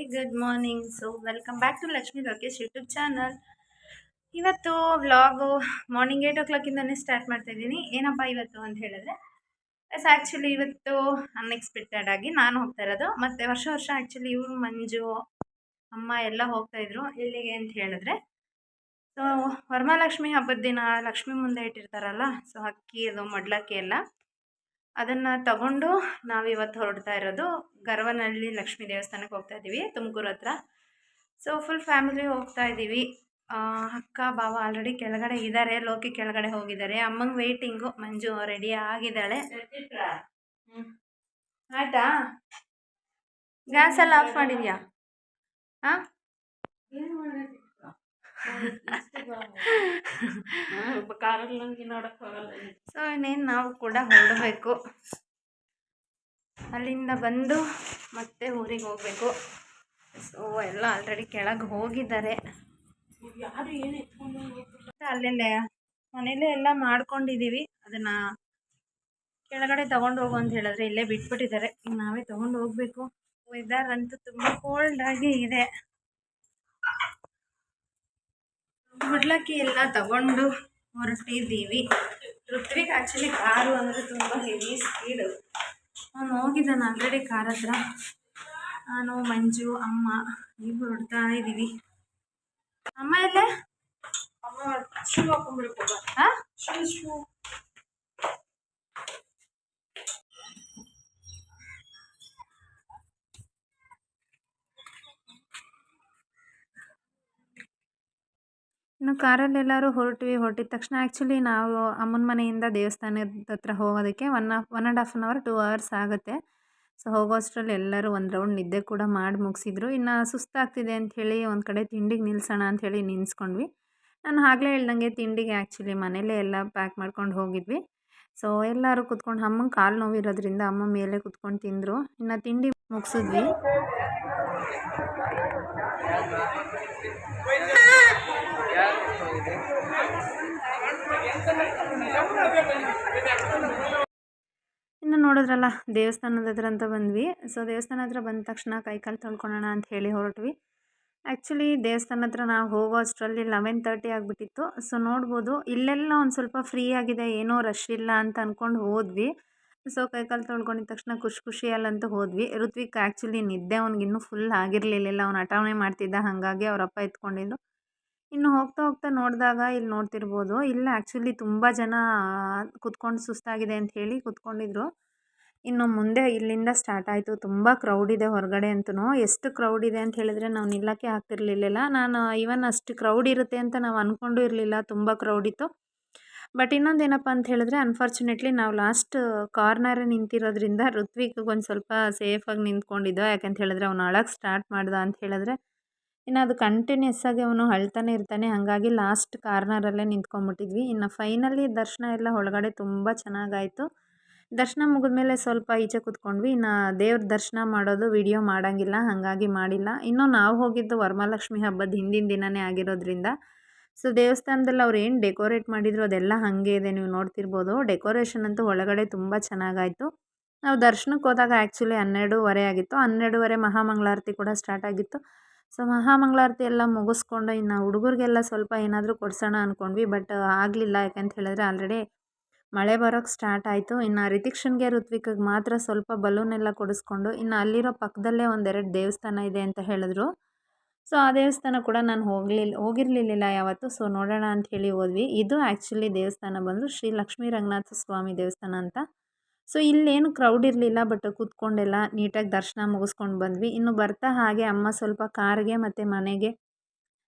Very good morning so welcome back to Lakshmi Lokesh YouTube channel ಇವತ್ತು vlog morning eight o ಕ್ಲಾಕಿಂದನೇ start ಮಾಡ್ತಾ ಇದ್ದೀನಿ. ಏನಪ್ಪ ಇವತ್ತು ಅಂತ ಹೇಳಿದ್ರೆ ಎಸ್ ಆ್ಯಕ್ಚುಲಿ ಇವತ್ತು ಅನ್ಎಕ್ಸ್ಪೆಕ್ಟೆಡ್ ಆಗಿ ನಾನು ಹೋಗ್ತಾ ಇರೋದು. ಮತ್ತು ವರ್ಷ ವರ್ಷ ಆ್ಯಕ್ಚುಲಿ ಇವರು, ಮಂಜು, ಅಮ್ಮ ಎಲ್ಲ ಹೋಗ್ತಾಯಿದ್ರು ಎಲ್ಲಿಗೆ ಅಂತ ಹೇಳಿದ್ರೆ. ಸೊ ವರಮಹಾಲಕ್ಷ್ಮಿ ಹಬ್ಬದ ದಿನ ಲಕ್ಷ್ಮಿ ಮುಂದೆ ಇಟ್ಟಿರ್ತಾರಲ್ಲ ಸೊ ಅಕ್ಕಿ ಅದು ಮಡ್ಲಕ್ಕಿ ಎಲ್ಲ. ಅದನ್ನು ತಗೊಂಡು ನಾವು ಇವತ್ತು ಹೊರಡ್ತಾ ಇರೋದು ಗರ್ವನಹಳ್ಳಿ ಲಕ್ಷ್ಮೀ ದೇವಸ್ಥಾನಕ್ಕೆ ಹೋಗ್ತಾ ಇದ್ದೀವಿ, ತುಮಕೂರು ಹತ್ರ. ಸೊ ಫುಲ್ ಫ್ಯಾಮಿಲಿ ಹೋಗ್ತಾ ಇದ್ದೀವಿ. ಅಕ್ಕ ಬಾವ ಆಲ್ರೆಡಿ ಕೆಳಗಡೆ ಇದ್ದಾರೆ ಲೋಕಿ ಕೆಳಗಡೆ ಹೋಗಿದ್ದಾರೆ. ಅಮ್ಮಂಗೆ ವೆಯ್ಟಿಂಗು ಮಂಜು ರೆಡಿ ಆಗಿದ್ದಾಳೆ. ಆಯಿತಾ? ಗ್ಯಾಸ್ ಎಲ್ಲ ಆಫ್ ಮಾಡಿದ್ಯಾ? ಹಾಂ ಸೊ ಇನ್ನೇನು ನಾವು ಕೂಡ ಹೊರಡಬೇಕು. ಅಲ್ಲಿಂದ ಬಂದು ಮತ್ತೆ ಊರಿಗೆ ಹೋಗಬೇಕು. ಸೊ ಎಲ್ಲ ಆಲ್ರೆಡಿ ಕೆಳಗೆ ಹೋಗಿದ್ದಾರೆ. ಅಲ್ಲೆಲ್ಲ ಮನೇಲೇ ಎಲ್ಲ ಮಾಡ್ಕೊಂಡಿದ್ದೀವಿ ಅದನ್ನು ಕೆಳಗಡೆ ತಗೊಂಡು ಹೋಗು ಅಂತ ಹೇಳಿದ್ರೆ ಇಲ್ಲೇ ಬಿಟ್ಬಿಟ್ಟಿದ್ದಾರೆ. ನಾವೇ ತಗೊಂಡು ಹೋಗಬೇಕು. ವೆದರ್ ಅಂತೂ ತುಂಬ ಕೋಲ್ಡ್ ಆಗಿ ಇದೆ. ಗುಡ್ಲಕ್ಕಿ ಎಲ್ಲ ತಗೊಂಡು ಹೊರಟಿದ್ದೀವಿ. ಋತ್ವಿಕ್ ಆ್ಯಕ್ಚುಲಿ ಕಾರು ಅಂದರೆ ತುಂಬ ಹೆವಿ ಸ್ಪೀಡು ಅವನು ಹೋಗಿದ್ದಾನೆ ಆಲ್ರೆಡಿ ಕಾರ್ ಹತ್ರ. ನಾನು ಮಂಜು ಅಮ್ಮ ನೀವು ಹೊರಡ್ತಾ ಇದ್ದೀವಿ. ಅಮ್ಮ ಎಲ್ಲೇ? ಅಮ್ಮ ಶೂ ಹಾಕೊಂಡ್ಬಿಡ್ಬೋದು ಹಾಂ? ಶೂ ಶೂ ಇನ್ನು ಕಾರಲ್ಲೆಲ್ಲರೂ ಹೊರಟ್ವಿ, ಹೊರಟಿದ ತಕ್ಷಣ ಆ್ಯಕ್ಚುಲಿ ನಾವು ಅಮ್ಮನ ಮನೆಯಿಂದ ದೇವಸ್ಥಾನದ ಹತ್ರ ಹೋಗೋದಕ್ಕೆ one of one and half an hour two hours ಆಗುತ್ತೆ. ಸೊ ಹೋಗೋಷ್ಟರಲ್ಲಿ ಎಲ್ಲರೂ ಒಂದು ರೌಂಡ್ ನಿದ್ದೆ ಕೂಡ ಮಾಡಿ ಮುಗಿಸಿದ್ರು. ಇನ್ನು ಸುಸ್ತಾಗ್ತಿದೆ ಅಂಥೇಳಿ ಒಂದು ಕಡೆ ತಿಂಡಿಗೆ ನಿಲ್ಲಿಸೋಣ ಅಂಥೇಳಿ ನಿನ್ಸ್ಕೊಂಡ್ವಿ ನಾನು ಆಗಲೇ ಹೇಳ್ದಂಗೆ ತಿಂಡಿಗೆ ಆ್ಯಕ್ಚುಲಿ ಮನೇಲೇ ಎಲ್ಲ ಪ್ಯಾಕ್ ಮಾಡ್ಕೊಂಡು ಹೋಗಿದ್ವಿ. ಸೊ ಎಲ್ಲರೂ ಕುತ್ಕೊಂಡು, ಅಮ್ಮನ ಕಾಲು ನೋವಿರೋದ್ರಿಂದ ಅಮ್ಮ ಮೇಲೆ ಕುತ್ಕೊಂಡು ತಿಂದರು. ಇನ್ನು ತಿಂಡಿ ಮುಗಿಸಿದ್ವಿ. ಇನ್ನು ನೋಡಿದ್ರಲ್ಲ, ದೇವಸ್ಥಾನದ ಹತ್ರ ಅಂತ ಬಂದ್ವಿ. ಸೊ ದೇವಸ್ಥಾನ ಹತ್ರ ಬಂದ ತಕ್ಷಣ ಕೈಕಾಲು ತೊಳ್ಕೊಳ್ಳೋಣ ಅಂತ ಹೇಳಿ ಹೊರಟ್ವಿ. ಆ್ಯಕ್ಚುಲಿ ದೇವಸ್ಥಾನ ಹತ್ರ ನಾವು ಹೋಗೋ ಅಷ್ಟರಲ್ಲಿ ಲೆವೆನ್ ತರ್ಟಿ ಆಗಿಬಿಟ್ಟಿತ್ತು. ಸೊ ನೋಡ್ಬೋದು, ಇಲ್ಲೆಲ್ಲ ಒಂದು ಸ್ವಲ್ಪ ಫ್ರೀ ಆಗಿದೆ, ಏನೋ ರಶ್ ಇಲ್ಲ ಅಂತ ಅಂದ್ಕೊಂಡು ಹೋದ್ವಿ. ಸೊ ಕೈಕಾಲು ತೊಳ್ಕೊಂಡಿದ ತಕ್ಷಣ ಖುಷಿ ಖುಷಿಯಲ್ಲಂತೂ ಹೋದ್ವಿ. ಋತ್ವಿಕ್ ಆ್ಯಕ್ಚುಲಿ ನಿದ್ದೆ ಅವ್ನಿಗೆ ಇನ್ನೂ ಫುಲ್ ಆಗಿರಲಿಲ್ಲ. ಅವ್ನು ಅಟಾವಣೆ ಮಾಡ್ತಿದ್ದ, ಹಾಗಾಗಿ ಅವರಪ್ಪ ಎತ್ಕೊಂಡಿದ್ದು ಇನ್ನು ಹೋಗ್ತಾ ಹೋಗ್ತಾ ನೋಡಿದಾಗ ಇಲ್ಲಿ ನೋಡ್ತಿರ್ಬೋದು. ಇಲ್ಲ ಆ್ಯಕ್ಚುಲಿ ತುಂಬ ಜನ, ಕುತ್ಕೊಂಡು ಸುಸ್ತಾಗಿದೆ ಅಂತ ಹೇಳಿ ಕುತ್ಕೊಂಡಿದ್ರು. ಇನ್ನು ಮುಂದೆ ಇಲ್ಲಿಂದ ಸ್ಟಾರ್ಟ್ ಆಯಿತು. ತುಂಬ ಕ್ರೌಡ್ ಇದೆ ಹೊರಗಡೆ ಅಂತೂ ಎಷ್ಟು ಕ್ರೌಡ್ ಇದೆ ಅಂತ ಹೇಳಿದ್ರೆ ನಾವು ನಿಲ್ಲಕ್ಕೆ ಆಗ್ತಿರ್ಲಿಲ್ಲ ನಾನು ಈವನ್ ಅಷ್ಟು ಕ್ರೌಡ್ ಇರುತ್ತೆ ಅಂತ ನಾವು ಅಂದ್ಕೊಂಡು ಇರಲಿಲ್ಲ. ತುಂಬ ಕ್ರೌಡ್ ಇತ್ತು. ಬಟ್ ಇನ್ನೊಂದು ಏನಪ್ಪ ಅಂತ ಹೇಳಿದ್ರೆ ಅನ್ಫಾರ್ಚುನೇಟ್ಲಿ ನಾವು ಲಾಸ್ಟ್ ಕಾರ್ನರೇ ನಿಂತಿರೋದ್ರಿಂದ ಋತ್ವಿಕ್ಗೆ ಒಂದು ಸ್ವಲ್ಪ ಸೇಫಾಗಿ ನಿಂತ್ಕೊಂಡಿದ್ದೋ. ಯಾಕಂತ ಹೇಳಿದ್ರೆ ಅವ್ನು ಅಳಕ್ಕೆ ಸ್ಟಾರ್ಟ್ ಮಾಡ್ದ ಅಂತ ಹೇಳಿದ್ರೆ ಇನ್ನು ಅದು ಕಂಟಿನ್ಯೂಸ್ ಆಗಿ ಅವನು ಅಳ್ತಾನೆ ಇರ್ತಾನೆ. ಹಾಗಾಗಿ ಲಾಸ್ಟ್ ಕಾರ್ನರಲ್ಲೇ ನಿಂತ್ಕೊಂಡ್ಬಿಟ್ಟಿದ್ವಿ. ಇನ್ನು ಫೈನಲಿ ದರ್ಶನ ಎಲ್ಲ ಒಳಗಡೆ ತುಂಬ ಚೆನ್ನಾಗಾಯಿತು. ದರ್ಶನ ಮುಗಿದ್ಮೇಲೆ ಸ್ವಲ್ಪ ಈಚೆ ಕೂತ್ಕೊಂಡ್ವಿ. ಇನ್ನು ದೇವ್ರ ದರ್ಶನ ಮಾಡೋದು ವಿಡಿಯೋ ಮಾಡೋಂಗಿಲ್ಲ, ಹಾಗಾಗಿ ಮಾಡಿಲ್ಲ. ಇನ್ನು ನಾವು ಹೋಗಿದ್ದು ವರಮಹಾಲಕ್ಷ್ಮಿ ಹಬ್ಬದ ಹಿಂದಿನ ದಿನವೇ ಆಗಿರೋದ್ರಿಂದ. ಸೊ ದೇವಸ್ಥಾನದಲ್ಲಿ ಅವ್ರು ಏನು ಡೆಕೋರೇಟ್ ಮಾಡಿದ್ರು ಅದೆಲ್ಲ ಹಾಗೆ ಇದೆ. ನೀವು ನೋಡ್ತಿರ್ಬೋದು. ಡೆಕೋರೇಷನ್ ಅಂತೂ ಒಳಗಡೆ ತುಂಬ ಚೆನ್ನಾಗಾಯಿತು. ನಾವು ದರ್ಶನಕ್ಕೆ ಹೋದಾಗ ಆ್ಯಕ್ಚುಲಿ ಹನ್ನೆರಡೂವರೆ ಆಗಿತ್ತು. ಹನ್ನೆರಡೂವರೆ ಮಹಾಮಂಗಳಾರತಿ ಕೂಡ ಸ್ಟಾರ್ಟ್ ಆಗಿತ್ತು. ಸೊ ಮಹಾಮಂಗಳಾರತಿ ಎಲ್ಲ ಮುಗಿಸ್ಕೊಂಡು ಇನ್ನು ಹುಡುಗರಿಗೆಲ್ಲ ಸ್ವಲ್ಪ ಏನಾದರೂ ಕೊಡ್ಸೋಣ ಅಂದ್ಕೊಂಡ್ವಿ ಬಟ್ ಆಗಲಿಲ್ಲ. ಯಾಕಂತ ಹೇಳಿದ್ರೆ ಆಲ್ರೆಡಿ ಮಳೆ ಬರೋಕ್ಕೆ ಸ್ಟಾರ್ಟ್ ಆಯಿತು. ಇನ್ನು ರಿತಿಕ್ಷನ್ಗೆ ಋತ್ವಿಕ್ಗೆ ಮಾತ್ರ ಸ್ವಲ್ಪ ಬಲೂನ್ ಎಲ್ಲ ಕೊಡಿಸ್ಕೊಂಡು ಇನ್ನು ಅಲ್ಲಿರೋ ಪಕ್ಕದಲ್ಲೇ ಒಂದೆರಡು ದೇವಸ್ಥಾನ ಇದೆ ಅಂತ ಹೇಳಿದ್ರು. ಸೊ ಆ ದೇವಸ್ಥಾನ ಕೂಡ ನಾನು ಹೋಗಲಿಲ್ಲ ಹೋಗಿರಲಿಲ್ಲ ಯಾವತ್ತು. ಸೊ ನೋಡೋಣ ಅಂತ ಹೇಳಿ ಹೋದ್ವಿ. ಇದು ಆ್ಯಕ್ಚುಲಿ ದೇವಸ್ಥಾನ ಬಂದು ಶ್ರೀ ಲಕ್ಷ್ಮೀ ರಂಗನಾಥ ಸ್ವಾಮಿ ದೇವಸ್ಥಾನ ಅಂತ. ಸೊ, ಇಲ್ಲೇನು ಕ್ರೌಡ್ ಇರಲಿಲ್ಲ ಬಟ್ ಕೂತ್ಕೊಂಡೆಲ್ಲ ನೀಟಾಗಿ ದರ್ಶನ ಮುಗಿಸ್ಕೊಂಡು ಬಂದ್ವಿ. ಇನ್ನು ಬರ್ತಾ ಹಾಗೆ ಅಮ್ಮ ಸ್ವಲ್ಪ ಕಾರ್ಗೆ ಮತ್ತು ಮನೆಗೆ,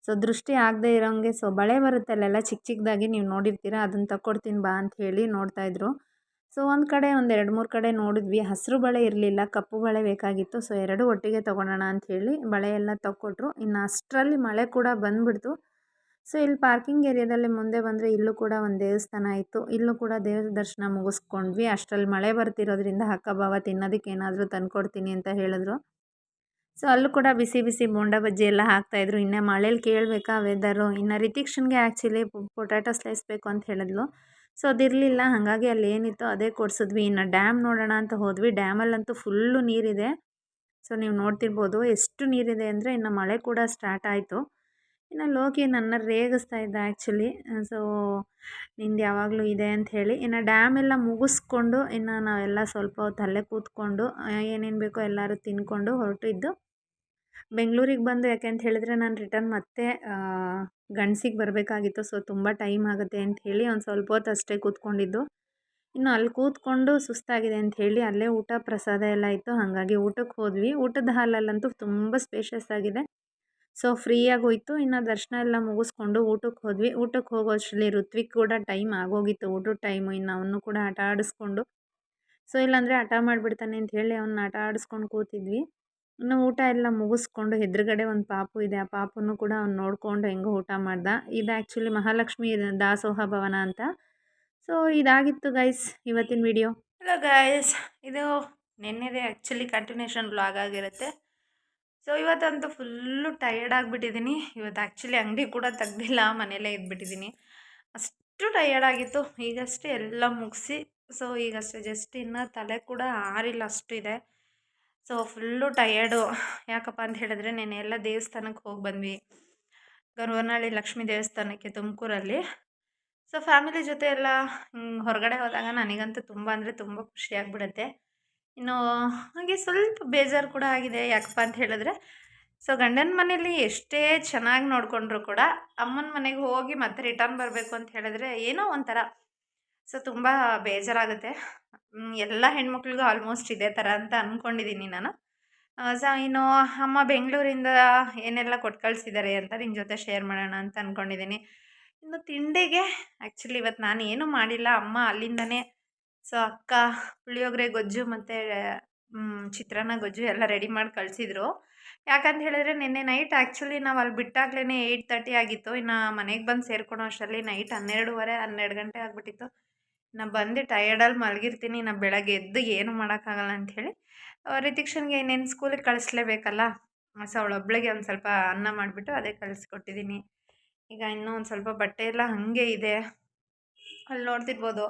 ಸೊ, ದೃಷ್ಟಿ ಆಗದೆ ಇರೋಂಗೆ, ಸೊ, ಬಳೆ ಬರುತ್ತೆ ಅಲ್ಲೆಲ್ಲ ಚಿಕ್ಕ ಚಿಕ್ಕದಾಗಿ ನೀವು ನೋಡಿರ್ತೀರ, ಅದನ್ನು ತಕ್ಕೊಡ್ತೀನಿ ಬಾ ಅಂತ ಹೇಳಿ ನೋಡ್ತಾಯಿದ್ರು ಸೊ, ಒಂದು ಕಡೆ ಒಂದು ಎರಡು ಮೂರು ಕಡೆ ನೋಡಿದ್ವಿ. ಹಸಿರು ಬಳೆ ಇರಲಿಲ್ಲ, ಕಪ್ಪು ಬಳೆ ಬೇಕಾಗಿತ್ತು, ಸೊ, ಎರಡು ಒಟ್ಟಿಗೆ ತೊಗೊಳೋಣ ಅಂಥೇಳಿ ಬಳೆ ಎಲ್ಲ ತಕ್ಕೊಟ್ರು. ಇನ್ನು ಅಷ್ಟರಲ್ಲಿ ಮಳೆ ಕೂಡ ಬಂದುಬಿಡ್ತು. ಸೊ, ಇಲ್ಲಿ ಪಾರ್ಕಿಂಗ್ ಏರಿಯಾದಲ್ಲಿ ಮುಂದೆ ಬಂದರೆ ಇಲ್ಲೂ ಕೂಡ ಒಂದು ದೇವಸ್ಥಾನ ಇತ್ತು. ಇಲ್ಲೂ ಕೂಡ ದೇವ್ರ ದರ್ಶನ ಮುಗಿಸ್ಕೊಂಡ್ವಿ. ಅಷ್ಟರಲ್ಲಿ ಮಳೆ ಬರ್ತಿರೋದ್ರಿಂದ ಅಕ್ಕ ಭಾವ ತಿನ್ನೋದಕ್ಕೆ ಏನಾದರೂ ತಂದ್ಕೊಡ್ತೀನಿ ಅಂತ ಹೇಳಿದ್ರು. ಸೊ, ಅಲ್ಲೂ ಕೂಡ ಬಿಸಿ ಬಿಸಿ ಬೋಂಡ ಬಜ್ಜಿ ಎಲ್ಲ ಹಾಕ್ತಾಯಿದ್ರು ಇನ್ನು ಮಳೇಲಿ ಕೇಳಬೇಕಾ ವೆದರು ಇನ್ನು ರಿತಿಕ್ಷನ್ಗೆ ಆ್ಯಕ್ಚುಲಿ ಪೊಟ್ಯಾಟೊ ಸ್ಲೈಸ್ ಬೇಕು ಅಂತ ಹೇಳಿದ್ಲು. ಸೊ ಅದಿರಲಿಲ್ಲ ಹಾಗಾಗಿ ಅಲ್ಲಿ ಏನಿತ್ತು ಅದೇ ಕೊಡಿಸಿದ್ವಿ. ಇನ್ನು ಡ್ಯಾಮ್ ನೋಡೋಣ ಅಂತ ಹೋದ್ವಿ. ಡ್ಯಾಮಲ್ಲಂತೂ ಫುಲ್ಲು ನೀರಿದೆ. ಸೊ, ನೀವು ನೋಡ್ತಿರ್ಬೋದು. ಎಷ್ಟು ನೀರಿದೆ ಅಂದರೆ ಇನ್ನು ಮಳೆ ಕೂಡ ಸ್ಟಾರ್ಟ್ ಆಯಿತು. ಇನ್ನು ಲೋಕಿ ನನ್ನ ರೇಗಿಸ್ತಾ ಇದ್ದ ಆ್ಯಕ್ಚುಲಿ ಸೊ ನಿಂದು ಯಾವಾಗಲೂ ಇದೆ ಅಂತ ಹೇಳಿ. ಇನ್ನು ಡ್ಯಾಮ್ ಎಲ್ಲ ಮುಗಿಸ್ಕೊಂಡು ಇನ್ನು ನಾವೆಲ್ಲ ಸ್ವಲ್ಪ ಹೊತ್ತು ಅಲ್ಲೇ ಕೂತ್ಕೊಂಡು ಏನೇನು ಬೇಕೋ ಎಲ್ಲರೂ ತಿಂದ್ಕೊಂಡು ಹೊರಟಿದ್ದು. ಬೆಂಗಳೂರಿಗೆ ಬಂದು ಯಾಕೆ ಅಂತ ಹೇಳಿದ್ರೆ ನಾನು ರಿಟರ್ನ್ ಮತ್ತೆ ಗಂಡ್ಸಿಗೆ ಬರಬೇಕಾಗಿತ್ತು. ಸೊ ತುಂಬ ಟೈಮ್ ಆಗುತ್ತೆ ಅಂತ ಹೇಳಿ ಒಂದು ಸ್ವಲ್ಪ ಹೊತ್ತು ಅಷ್ಟೇ ಕೂತ್ಕೊಂಡಿದ್ದು. ಇನ್ನು ಅಲ್ಲಿ ಕೂತ್ಕೊಂಡು ಸುಸ್ತಾಗಿದೆ ಅಂತ ಹೇಳಿ ಅಲ್ಲೇ ಊಟ ಪ್ರಸಾದ ಎಲ್ಲ ಇತ್ತು. ಹಾಗಾಗಿ ಊಟಕ್ಕೆ ಹೋದ್ವಿ. ಊಟದ ಹಾಲಲ್ಲಂತೂ ತುಂಬ ಸ್ಪೇಷಿಯಸ್ ಆಗಿದೆ. ಸೊ ಫ್ರೀಯಾಗಿ ಹೋಯ್ತು ಇನ್ನು ದರ್ಶನ ಎಲ್ಲ ಮುಗಿಸ್ಕೊಂಡು ಊಟಕ್ಕೆ ಹೋದ್ವಿ. ಊಟಕ್ಕೆ ಹೋಗೋ ಅಷ್ಟರಲ್ಲಿ ಋತ್ವಿಕ್ ಕೂಡ ಟೈಮ್ ಆಗೋಗಿತ್ತು. ಊಟದ ಟೈಮು, ಇನ್ನು ಅವನು ಕೂಡ ಆಟ ಆಡಿಸ್ಕೊಂಡು. ಸೊ, ಇಲ್ಲಾಂದರೆ ಹಠ ಮಾಡಿಬಿಡ್ತಾನೆ ಅಂತ ಹೇಳಿ ಅವನ್ನ ಆಟ ಆಡಿಸ್ಕೊಂಡು ಕೂತಿದ್ವಿ. ಇನ್ನು ಊಟ ಎಲ್ಲ ಮುಗಿಸ್ಕೊಂಡು ಎದುರುಗಡೆ ಒಂದು ಪಾಪು ಇದೆ. ಆ ಪಾಪನ್ನು ಕೂಡ ಅವ್ನು ನೋಡಿಕೊಂಡು ಹೆಂಗೋ ಊಟ ಮಾಡ್ದ. ಇದು ಆ್ಯಕ್ಚುಲಿ ಮಹಾಲಕ್ಷ್ಮಿ ದಾಸೋಹ ಭವನ ಅಂತ. ಸೊ, ಇದಾಗಿತ್ತು ಗೈಸ್ ಇವತ್ತಿನ ವಿಡಿಯೋ. ಹಲೋ ಗೈಸ್, ಇದು ನಿನ್ನೆದೇ ಆ್ಯಕ್ಚುಲಿ ಕಂಟಿನ್ಯೂಷನ್ ಬ್ಲಾಗ್ ಆಗಿರುತ್ತೆ. ಸೊ ಇವತ್ತಂತೂ ಫುಲ್ಲು ಟಯರ್ಡ್ ಆಗಿಬಿಟ್ಟಿದ್ದೀನಿ ಇವತ್ತು ಆ್ಯಕ್ಚುಲಿ ಅಂಗಡಿ ಕೂಡ ತೆಗ್ದಿಲ್ಲ ಮನೆಯಲ್ಲೇ ಇದ್ಬಿಟ್ಟಿದ್ದೀನಿ ಅಷ್ಟು ಟಯರ್ಡ್ ಆಗಿತ್ತು. ಈಗಷ್ಟೇ ಎಲ್ಲ ಮುಗಿಸಿ ಸೊ ಈಗಷ್ಟೇ ಜಸ್ಟ್ ಇನ್ನು ತಲೆ ಕೂಡ ಆರಿಲ್ಲ ಅಷ್ಟು ಇದೆ ಸೊ ಫುಲ್ಲು ಟಯರ್ಡು ಯಾಕಪ್ಪ ಅಂತ ಹೇಳಿದ್ರೆ, ನೆನ್ನೆ ಎಲ್ಲ ದೇವಸ್ಥಾನಕ್ಕೆ ಹೋಗಿ ಬಂದ್ವಿ. ಗರ್ವನಹಳ್ಳಿ ಲಕ್ಷ್ಮೀ ದೇವಸ್ಥಾನಕ್ಕೆ ತುಮಕೂರಲ್ಲಿ. ಸೊ ಫ್ಯಾಮಿಲಿ ಜೊತೆ ಎಲ್ಲ ಹೊರಗಡೆ ಹೋದಾಗ ನನಗಂತೂ ತುಂಬ ಅಂದರೆ ತುಂಬ ಖುಷಿಯಾಗ್ಬಿಡುತ್ತೆ ಇನ್ನು ಹಾಗೆ ಸ್ವಲ್ಪ ಬೇಜಾರು ಕೂಡ ಆಗಿದೆ, ಯಾಕಪ್ಪ ಅಂತ ಹೇಳಿದ್ರೆ. ಸೊ ಗಂಡನ ಮನೇಲಿ ಎಷ್ಟೇ ಚೆನ್ನಾಗಿ ನೋಡಿಕೊಂಡ್ರು ಕೂಡ ಅಮ್ಮನ ಮನೆಗೆ ಹೋಗಿ ಮತ್ತೆ ರಿಟರ್ನ್ ಬರಬೇಕು ಅಂತ ಹೇಳಿದ್ರೆ ಏನೋ ಒಂಥರ. ಸೊ ತುಂಬ ಬೇಜಾರಾಗುತ್ತೆ. ಎಲ್ಲ ಹೆಣ್ಮಕ್ಳಿಗೂ ಆಲ್ಮೋಸ್ಟ್ ಇದೇ ಥರ ಅಂತ ಅಂದ್ಕೊಂಡಿದ್ದೀನಿ ನಾನು. ಸೊ ಇನ್ನು ಅಮ್ಮ ಬೆಂಗಳೂರಿಂದ ಏನೆಲ್ಲ ಕೊಟ್ಟು ಕಳಿಸಿದ್ದಾರೆ ಅಂತ ನಿಮ್ಮ ಜೊತೆ ಶೇರ್ ಮಾಡೋಣ ಅಂತ ಅಂದ್ಕೊಂಡಿದ್ದೀನಿ ಇನ್ನು ತಿಂಡಿಗೆ ಆ್ಯಕ್ಚುಲಿ ಇವತ್ತು ನಾನು ಏನೂ ಮಾಡಿಲ್ಲ. ಅಮ್ಮ ಅಲ್ಲಿಂದನೇ ಸೊ, ಅಕ್ಕ, ಪುಳಿಯೋಗರೆ, ಗೊಜ್ಜು ಮತ್ತು ಚಿತ್ರಾನ್ನ, ಗೊಜ್ಜು ಎಲ್ಲ ರೆಡಿ ಮಾಡಿ ಕಳಿಸಿದ್ರು. ಯಾಕಂತ ಹೇಳಿದ್ರೆ, ನಿನ್ನೆ ನೈಟ್ ಆ್ಯಕ್ಚುಲಿ ನಾವು ಅಲ್ಲಿ ಬಿಟ್ಟಾಗ್ಲೇ ಏಯ್ಟ್ ತರ್ಟಿ ಆಗಿತ್ತು. ಇನ್ನು ಮನೆಗೆ ಬಂದು ಸೇರ್ಕೊಳೋ ಅಷ್ಟರಲ್ಲಿ ನೈಟ್ ಹನ್ನೆರಡುವರೆ, ಹನ್ನೆರಡು ಗಂಟೆ ಆಗಿಬಿಟ್ಟಿತ್ತು. ನಾನು ಬಂದು ಟಯರ್ಡಲ್ಲಿ ಮಲಗಿರ್ತೀನಿ. ನಾನು ಬೆಳಗ್ಗೆ ಎದ್ದು ಏನು ಮಾಡೋಕ್ಕಾಗಲ್ಲ ಅಂಥೇಳಿ ರಿತಿಕ್ಷನ್ಗೆ ಇನ್ನೇನು ಸ್ಕೂಲಿಗೆ ಕಳಿಸ್ಲೇಬೇಕಲ್ಲ? ಸೊ ಅವಳೊಬ್ಳಿಗೆ ಒಂದು ಸ್ವಲ್ಪ ಅನ್ನ ಮಾಡಿಬಿಟ್ಟು ಅದೇ ಕಳಿಸ್ಕೊಟ್ಟಿದ್ದೀನಿ ಈಗ ಇನ್ನೂ ಒಂದು ಸ್ವಲ್ಪ ಬಟ್ಟೆ ಎಲ್ಲ ಹಾಗೆ ಇದೆ. ಅಲ್ಲಿ ನೋಡ್ತಿರ್ಬೋದು.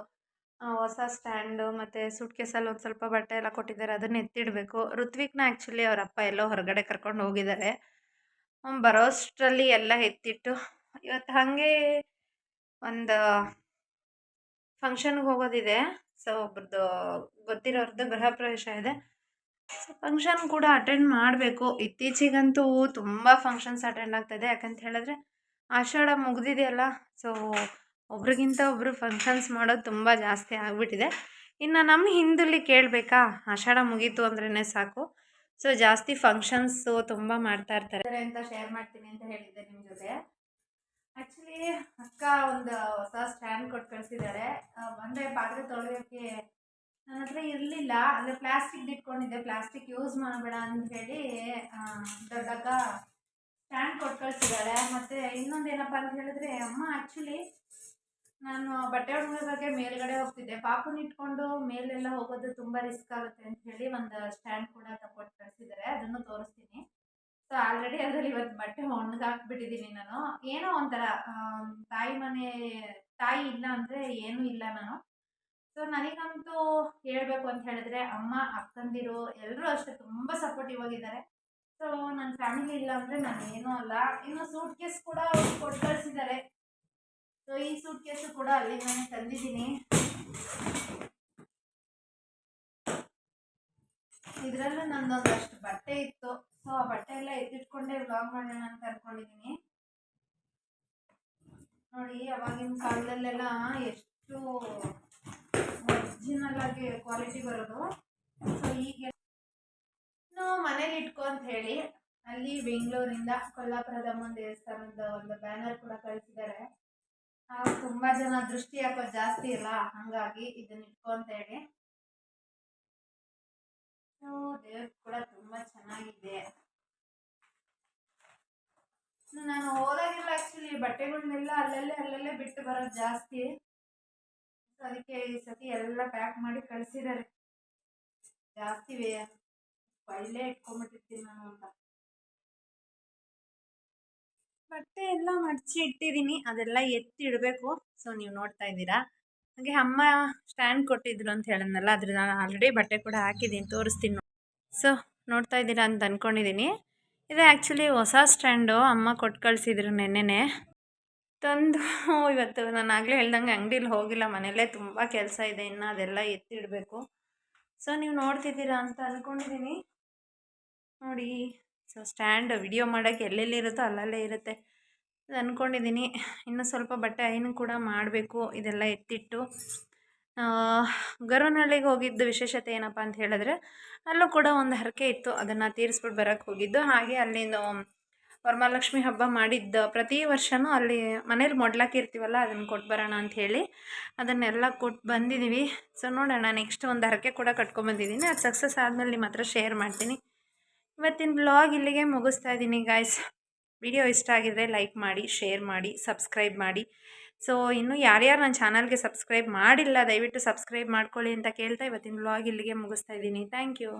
ಹೊಸ ಸ್ಟ್ಯಾಂಡು ಮತ್ತು ಸೂಟ್ ಕೇಸಲ್ಲಿ ಒಂದು ಸ್ವಲ್ಪ ಬಟ್ಟೆ ಎಲ್ಲ ಕೊಟ್ಟಿದ್ದಾರೆ, ಅದನ್ನ ಎತ್ತಿಡಬೇಕು. ಋತ್ವಿಕ್ನ ಆ್ಯಕ್ಚುಲಿ ಅವ್ರ ಅಪ್ಪ ಎಲ್ಲೋ ಹೊರಗಡೆ ಕರ್ಕೊಂಡು ಹೋಗಿದ್ದಾರೆ. ಬರೋಷ್ಟರಲ್ಲಿ ಎಲ್ಲ ಎತ್ತಿಟ್ಟು ಇವತ್ತು ಹಾಗೆ ಒಂದು ಫಂಕ್ಷನ್ಗೆ ಹೋಗೋದಿದೆ. ಸೊ ಒಬ್ರದ್ದು ಗೊತ್ತಿರೋರ್ದು ಗೃಹ ಪ್ರವೇಶ ಇದೆ. ಸೊ ಫಂಕ್ಷನ್ ಕೂಡ ಅಟೆಂಡ್ ಮಾಡಬೇಕು. ಇತ್ತೀಚೆಗಂತೂ ತುಂಬ ಫಂಕ್ಷನ್ಸ್ ಅಟೆಂಡ್ ಆಗ್ತಾಯಿದೆ ಯಾಕಂತ ಹೇಳಿದ್ರೆ, ಆಷಾಢ ಮುಗ್ದಿದೆಯಲ್ಲ ಸೊ ಒಬ್ರಿಗಿಂತ ಒಬ್ಬರು ಫಂಕ್ಷನ್ಸ್ ಮಾಡೋದು ತುಂಬ ಜಾಸ್ತಿ ಆಗಿಬಿಟ್ಟಿದೆ. ಇನ್ನು ನಮ್ಮ ಹಿಂದೂಲಿ ಕೇಳಬೇಕಾ? ಆಷಾಢ ಮುಗೀತು ಅಂದ್ರೇ ಸಾಕು. ಸೊ ಜಾಸ್ತಿ ಫಂಕ್ಷನ್ಸು ತುಂಬ ಮಾಡ್ತಾ ಇರ್ತಾರೆ. ಅಂತ ಶೇರ್ ಮಾಡ್ತೀನಿ ಅಂತ ಹೇಳಿದ್ದೆ ನಿಮ್ಮ ಜೊತೆ. ಆ್ಯಕ್ಚುಲಿ ಅಕ್ಕ ಒಂದು ಹೊಸ ಸ್ಟ್ಯಾಂಡ್ ಕೊಟ್ಟು ಕಳಿಸಿದ್ದಾರೆ ಅಂದರೆ ಪಾತ್ರೆ ತೊಳೆಯೋಕ್ಕೆ ನನ್ನ ಹತ್ರ ಇರಲಿಲ್ಲ. ಅಂದರೆ ಪ್ಲಾಸ್ಟಿಕ್ ಇಟ್ಕೊಂಡಿದ್ದೆ. ಪ್ಲಾಸ್ಟಿಕ್ ಯೂಸ್ ಮಾಡಬೇಡ ಅಂತ ಹೇಳಿ ದೊಡ್ಡಕ್ಕ ಸ್ಟ್ಯಾಂಡ್ ಕೊಟ್ಟು ಕಳಿಸಿದ್ದಾರೆ ಮತ್ತು ಇನ್ನೊಂದು ಏನಪ್ಪ ಅಂತ ಹೇಳಿದ್ರೆ, ಅಮ್ಮ ಆ್ಯಕ್ಚುಲಿ ನಾನು ಬಟ್ಟೆ ಒಣಗೋದಕ್ಕೆ ಮೇಲ್ಗಡೆ ಹೋಗ್ತಿದ್ದೆ. ಪಾಪುನ ಇಟ್ಕೊಂಡು ಮೇಲೆಲ್ಲ ಹೋಗೋದು ತುಂಬ ರಿಸ್ಕ್ ಆಗುತ್ತೆ ಅಂತ ಹೇಳಿ ಒಂದು ಸ್ಟ್ಯಾಂಡ್ ಕೂಡ ತಗೊಟ್ಟು ಕಳಿಸಿದ್ದಾರೆ. ಅದನ್ನು ತೋರಿಸ್ತೀನಿ. ಸೊ ಆಲ್ರೆಡಿ ಅದರಲ್ಲಿ ಇವತ್ತು ಬಟ್ಟೆ ಒಣಗಾಕ್ಬಿಟ್ಟಿದ್ದೀನಿ ನಾನು. ಏನೋ ಒಂಥರ ತಾಯಿ ಮನೆ, ತಾಯಿ ಇಲ್ಲ ಅಂದರೆ ಏನೂ ಇಲ್ಲ ನಾನು. ಸೊ ನನಗಂತೂ ಹೇಳಬೇಕು ಅಂತ ಹೇಳಿದ್ರೆ ಅಮ್ಮ, ಅಕ್ಕಂದಿರು ಎಲ್ಲರೂ ಅಷ್ಟೇ ತುಂಬ ಸಪೋರ್ಟಿವ್ ಆಗಿದ್ದಾರೆ. ಸೊ ನನ್ನ ಫ್ಯಾಮಿಲಿ ಇಲ್ಲ ಅಂದರೆ ನಾನು ಏನೂ ಅಲ್ಲ. ಇನ್ನು ಸೂಟ್ ಕೇಸ್ ಕೂಡ ಕೊಟ್ಟು ಕಳಿಸಿದ್ದಾರೆ. ಸೊ ಈ ಸೂಟ್ ಕೇಸು ಕೂಡ ಅಲ್ಲಿ ನಾನು ತಂದಿದ್ದೀನಿ. ಇದರಲ್ಲೂ ನಂದೊಂದಷ್ಟು ಬಟ್ಟೆ ಇತ್ತು. ಸೊ ಆ ಬಟ್ಟೆ ಎಲ್ಲ ಎತ್ತಿಟ್ಕೊಂಡೆ ವ್ಲಾಗ್ ಮಾಡೋಣ ಅಂತ ಅನ್ಕೊಂಡಿದ್ದೀನಿ ನೋಡಿ, ಅವಾಗಿನ ಕಾಲದಲ್ಲೆಲ್ಲ ಎಷ್ಟು ಒರಿಜಿನಲ್ ಆಗಿ ಕ್ವಾಲಿಟಿ ಬರೋದು. ಸೊ ಈಗ ಮನೇಲಿ ಇಟ್ಕೊ ಅಂತ ಹೇಳಿ. ಅಲ್ಲಿ ಬೆಂಗಳೂರಿಂದ ಕೊಲ್ಲಾಪುರದ ದೇವಸ್ಥಾನದ ಒಂದು ಬ್ಯಾನರ್ ಕೂಡ ಕಳಿಸಿದ್ದಾರೆ. ತುಂಬ ಜನ ದೃಷ್ಟಿ ಹಾಕೋ ಜಾಸ್ತಿ ಇಲ್ಲ, ಹಾಗಾಗಿ ಇದನ್ನ ಇಟ್ಕೊಂತ ಹೇಳಿ ದೇವ್ರ ಕೂಡ ತುಂಬಾ ಚೆನ್ನಾಗಿದೆ. ನಾನು ಹೋದಾಗೆಲ್ಲ ಆಕ್ಚುಲಿ ಬಟ್ಟೆಗಳನ್ನೆಲ್ಲ ಅಲ್ಲಲ್ಲೇ ಅಲ್ಲಲ್ಲೇ ಬಿಟ್ಟು ಬರೋದು ಜಾಸ್ತಿ. ಅದಕ್ಕೆ ಈ ಸತಿ ಎಲ್ಲ ಪ್ಯಾಕ್ ಮಾಡಿ ಕಳಿಸಿದ್ದಾರೆ ಜಾಸ್ತಿ ಇಲ್ಲೇ ಇಟ್ಕೊಂಡ್ಬಿಟ್ಟಿರ್ತೀನಿ ನಾನು ಅಂತ. ಬಟ್ಟೆ ಎಲ್ಲ ಮಡಚಿ ಇಟ್ಟಿದ್ದೀನಿ, ಅದೆಲ್ಲ ಎತ್ತಿ ಇಡಬೇಕು. ಸೊ ನೀವು ನೋಡ್ತಾ ಇದ್ದೀರಾ? ಹಾಗೆ ಅಮ್ಮ ಸ್ಟ್ಯಾಂಡ್ ಕೊಟ್ಟಿದ್ರು ಅಂತ ಹೇಳಿದ್ನಲ್ಲ ಅದ್ರ ನಾನು ಆಲ್ರೆಡಿ ಬಟ್ಟೆ ಕೂಡ ಹಾಕಿದ್ದೀನಿ, ತೋರಿಸ್ತೀನಿ ಸೊ ನೋಡ್ತಾ ಇದ್ದೀರಾ ಅಂತ ಅಂದ್ಕೊಂಡಿದ್ದೀನಿ ಇದು ಆ್ಯಕ್ಚುಲಿ ಹೊಸ ಸ್ಟ್ಯಾಂಡು, ಅಮ್ಮ ಕೊಟ್ಟು ಕಳಿಸಿದ್ರು ನೆನ್ನೆನೆ. ತಂದು ಇವತ್ತು ನಾನು ಆಗಲೇ ಹೇಳ್ದಂಗೆ ಅಂಗಡೀಲಿ ಹೋಗಿಲ್ಲ, ಮನೆಯಲ್ಲೇ ತುಂಬ ಕೆಲಸ ಇದೆ, ಇನ್ನು ಅದೆಲ್ಲ ಎತ್ತಿಡಬೇಕು ಸೊ ನೀವು ನೋಡ್ತಿದ್ದೀರಾ ಅಂತ ಅಂದ್ಕೊಂಡಿದ್ದೀನಿ ನೋಡಿ. ಸೊ, ಸ್ಟ್ಯಾಂಡ್ ವಿಡಿಯೋ ಮಾಡೋಕ್ಕೆ ಎಲ್ಲೆಲ್ಲಿ ಇರುತ್ತೋ ಅಲ್ಲಲ್ಲೇ ಇರುತ್ತೆ. ಅದು ಅಂದ್ಕೊಂಡಿದ್ದೀನಿ ಇನ್ನೂ ಸ್ವಲ್ಪ ಬಟ್ಟೆ ಐನು ಕೂಡ ಮಾಡಬೇಕು. ಇದೆಲ್ಲ ಎತ್ತಿಟ್ಟು. ಗರ್ವನಹಳ್ಳಿಗೆ ಹೋಗಿದ್ದು ವಿಶೇಷತೆ ಏನಪ್ಪ ಅಂತ ಹೇಳಿದ್ರೆ, ಅಲ್ಲೂ ಕೂಡ ಒಂದು ಹರಕೆ ಇತ್ತು. ಅದನ್ನು ತೀರಿಸ್ಬಿಟ್ಟು ಬರೋಕ್ಕೆ ಹೋಗಿದ್ದು. ಹಾಗೆ ಅಲ್ಲಿಂದ ವರಮಹಾಲಕ್ಷ್ಮಿ ಹಬ್ಬ ಮಾಡಿದ್ದ ಪ್ರತಿ ವರ್ಷವೂ ಅಲ್ಲಿ ಮನೇಲಿ ಮೊಡ್ಲಾಕಿರ್ತೀವಲ್ಲ ಅದನ್ನು ಕೊಟ್ಟು ಬರೋಣ ಅಂತ ಹೇಳಿ ಅದನ್ನೆಲ್ಲ ಕೊಟ್ಟು ಬಂದಿದ್ದೀವಿ ಸೊ, ನೋಡೋಣ, ನೆಕ್ಸ್ಟ್ ಒಂದು ಹರಕೆ ಕೂಡ ಕಟ್ಕೊಂಬಂದಿದ್ದೀನಿ ಅದು ಸಕ್ಸಸ್ ಆದಮೇಲೆ ನಿಮ್ಮ ಶೇರ್ ಮಾಡ್ತೀನಿ. ಇವತ್ತಿನ ಬ್ಲಾಗ್ ಇಲ್ಲಿಗೆ ಮುಗಿಸ್ತಾ ಇದ್ದೀನಿ ಗಾಯ್ಸ್ ವಿಡಿಯೋ ಇಷ್ಟ ಆಗಿದ್ರೆ ಲೈಕ್ ಮಾಡಿ ಶೇರ್ ಮಾಡಿ ಸಬ್ಸ್ಕ್ರೈಬ್ ಮಾಡಿ. ಸೊ ಇನ್ನೂ ಯಾರ್ಯಾರು ನನ್ನ ಚಾನಲ್ಗೆ ಸಬ್ಸ್ಕ್ರೈಬ್ ಮಾಡಿಲ್ಲ, ದಯವಿಟ್ಟು ಸಬ್ಸ್ಕ್ರೈಬ್ ಮಾಡ್ಕೊಳ್ಳಿ ಅಂತ ಕೇಳ್ತಾ ಇವತ್ತಿನ ಬ್ಲಾಗ್ ಇಲ್ಲಿಗೆ ಮುಗಿಸ್ತಾ ಇದ್ದೀನಿ ಥ್ಯಾಂಕ್ ಯು